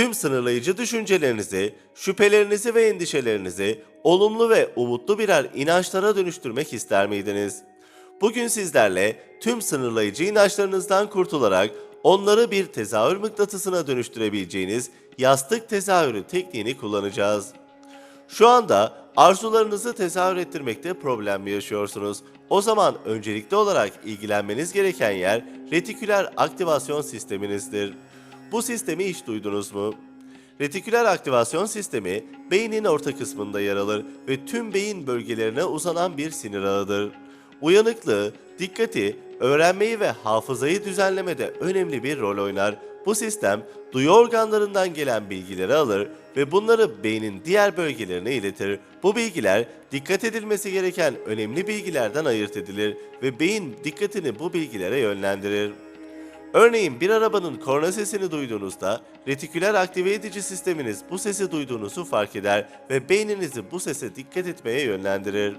Tüm sınırlayıcı düşüncelerinizi, şüphelerinizi ve endişelerinizi olumlu ve umutlu birer inançlara dönüştürmek ister miydiniz? Bugün sizlerle tüm sınırlayıcı inançlarınızdan kurtularak onları bir tezahür mıknatısına dönüştürebileceğiniz yastık tezahürü tekniğini kullanacağız. Şu anda arzularınızı tezahür ettirmekte problem mi yaşıyorsunuz? O zaman öncelikli olarak ilgilenmeniz gereken yer retiküler aktivasyon sisteminizdir. Bu sistemi hiç duydunuz mu? Retiküler aktivasyon sistemi beynin orta kısmında yer alır ve tüm beyin bölgelerine uzanan bir sinir ağıdır. Uyanıklığı, dikkati, öğrenmeyi ve hafızayı düzenlemede önemli bir rol oynar. Bu sistem duyu organlarından gelen bilgileri alır ve bunları beynin diğer bölgelerine iletir. Bu bilgiler dikkat edilmesi gereken önemli bilgilerden ayırt edilir ve beyin dikkatini bu bilgilere yönlendirir. Örneğin bir arabanın korna sesini duyduğunuzda retiküler aktive edici sisteminiz bu sesi duyduğunuzu fark eder ve beyninizi bu sese dikkat etmeye yönlendirir.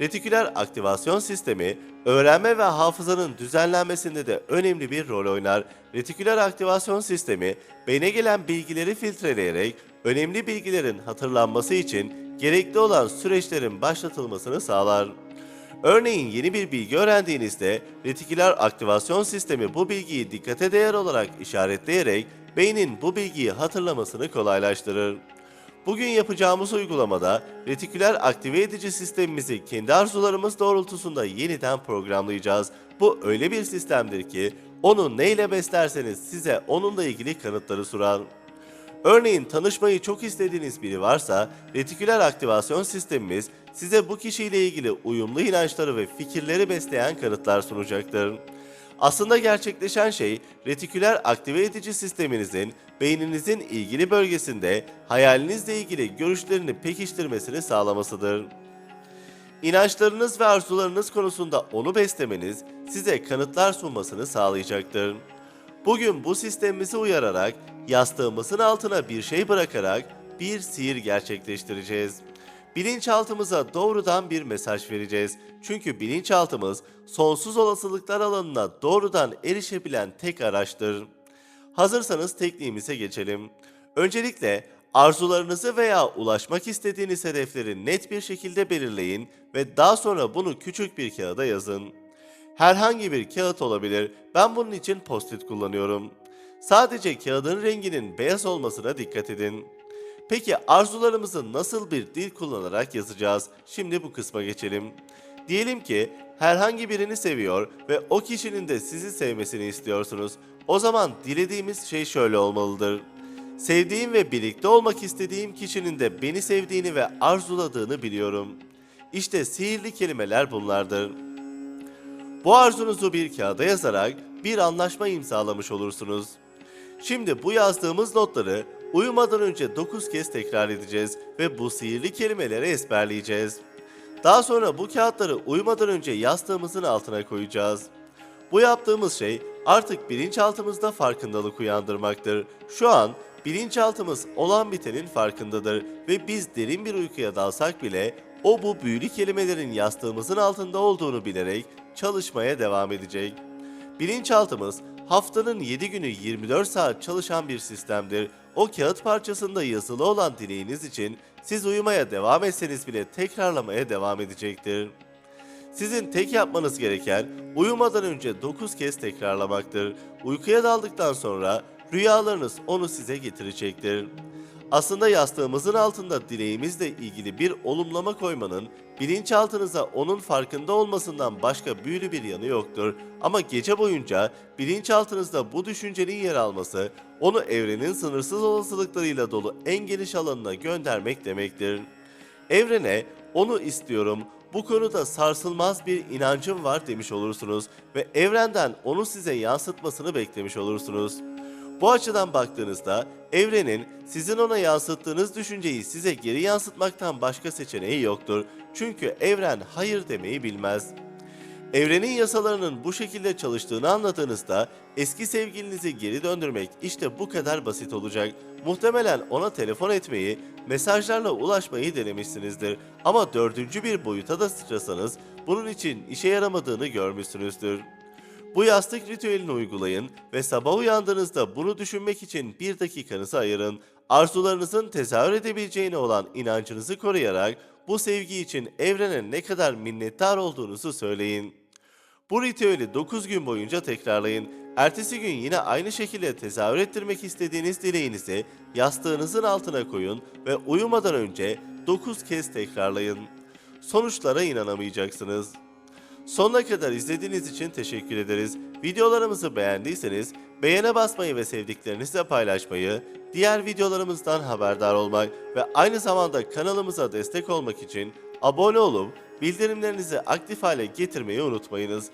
Retiküler aktivasyon sistemi öğrenme ve hafızanın düzenlenmesinde de önemli bir rol oynar. Retiküler aktivasyon sistemi beyne gelen bilgileri filtreleyerek önemli bilgilerin hatırlanması için gerekli olan süreçlerin başlatılmasını sağlar. Örneğin yeni bir bilgi öğrendiğinizde retiküler aktivasyon sistemi bu bilgiyi dikkate değer olarak işaretleyerek beynin bu bilgiyi hatırlamasını kolaylaştırır. Bugün yapacağımız uygulamada retiküler aktive edici sistemimizi kendi arzularımız doğrultusunda yeniden programlayacağız. Bu öyle bir sistemdir ki onu neyle beslerseniz size onunla ilgili kanıtları sunar. Örneğin tanışmayı çok istediğiniz biri varsa retiküler aktivasyon sistemimiz size bu kişiyle ilgili uyumlu inançları ve fikirleri besleyen kanıtlar sunacaktır. Aslında gerçekleşen şey retiküler aktive edici sisteminizin beyninizin ilgili bölgesinde hayalinizle ilgili görüşlerini pekiştirmesini sağlamasıdır. İnançlarınız ve arzularınız konusunda onu beslemeniz size kanıtlar sunmasını sağlayacaktır. Bugün bu sistemimizi uyararak yastığımızın altına bir şey bırakarak bir sihir gerçekleştireceğiz. Bilinçaltımıza doğrudan bir mesaj vereceğiz. Çünkü bilinçaltımız sonsuz olasılıklar alanına doğrudan erişebilen tek araçtır. Hazırsanız tekniğimize geçelim. Öncelikle arzularınızı veya ulaşmak istediğiniz hedefleri net bir şekilde belirleyin ve daha sonra bunu küçük bir kağıda yazın. Herhangi bir kağıt olabilir. Ben bunun için post-it kullanıyorum. Sadece kağıdın renginin beyaz olmasına dikkat edin. Peki arzularımızı nasıl bir dil kullanarak yazacağız? Şimdi bu kısma geçelim. Diyelim ki herhangi birini seviyor ve o kişinin de sizi sevmesini istiyorsunuz. O zaman dilediğimiz şey şöyle olmalıdır. Sevdiğim ve birlikte olmak istediğim kişinin de beni sevdiğini ve arzuladığını biliyorum. İşte sihirli kelimeler bunlardır. Bu arzunuzu bir kağıda yazarak bir anlaşma imzalamış olursunuz. Şimdi bu yazdığımız notları uyumadan önce 9 kez tekrar edeceğiz ve bu sihirli kelimeleri ezberleyeceğiz. Daha sonra bu kağıtları uyumadan önce yastığımızın altına koyacağız. Bu yaptığımız şey artık bilinçaltımızda farkındalık uyandırmaktır. Şu an bilinçaltımız olan bitenin farkındadır ve biz derin bir uykuya dalsak bile o bu büyülü kelimelerin yastığımızın altında olduğunu bilerek çalışmaya devam edecek. Bilinçaltımız haftanın 7 günü 24 saat çalışan bir sistemdir. O kağıt parçasında yazılı olan dileğiniz için siz uyumaya devam etseniz bile tekrarlamaya devam edecektir. Sizin tek yapmanız gereken uyumadan önce 9 kez tekrarlamaktır. Uykuya daldıktan sonra rüyalarınız onu size getirecektir. Aslında yastığımızın altında dileğimizle ilgili bir olumlama koymanın bilinçaltınıza onun farkında olmasından başka büyülü bir yanı yoktur. Ama gece boyunca bilinçaltınızda bu düşüncenin yer alması onu evrenin sınırsız olasılıklarıyla dolu en geniş alanına göndermek demektir. Evrene onu istiyorum, bu konuda sarsılmaz bir inancım var demiş olursunuz ve evrenden onu size yansıtmasını beklemiş olursunuz. Bu açıdan baktığınızda evrenin sizin ona yansıttığınız düşünceyi size geri yansıtmaktan başka seçeneği yoktur. Çünkü evren hayır demeyi bilmez. Evrenin yasalarının bu şekilde çalıştığını anladığınızda eski sevgilinizi geri döndürmek işte bu kadar basit olacak. Muhtemelen ona telefon etmeyi, mesajlarla ulaşmayı denemişsinizdir. Ama dördüncü bir boyuta da sıçrasanız bunun için işe yaramadığını görmüşsünüzdür. Bu yastık ritüelini uygulayın ve sabah uyandığınızda bunu düşünmek için bir dakikanızı ayırın. Arzularınızın tezahür edebileceğine olan inancınızı koruyarak bu sevgi için evrene ne kadar minnettar olduğunuzu söyleyin. Bu ritüeli 9 gün boyunca tekrarlayın. Ertesi gün yine aynı şekilde tezahür ettirmek istediğiniz dileğinizi yastığınızın altına koyun ve uyumadan önce 9 kez tekrarlayın. Sonuçlara inanamayacaksınız. Sonuna kadar izlediğiniz için teşekkür ederiz. Videolarımızı beğendiyseniz beğene basmayı ve sevdiklerinizle paylaşmayı, diğer videolarımızdan haberdar olmak ve aynı zamanda kanalımıza destek olmak için abone olup bildirimlerinizi aktif hale getirmeyi unutmayınız.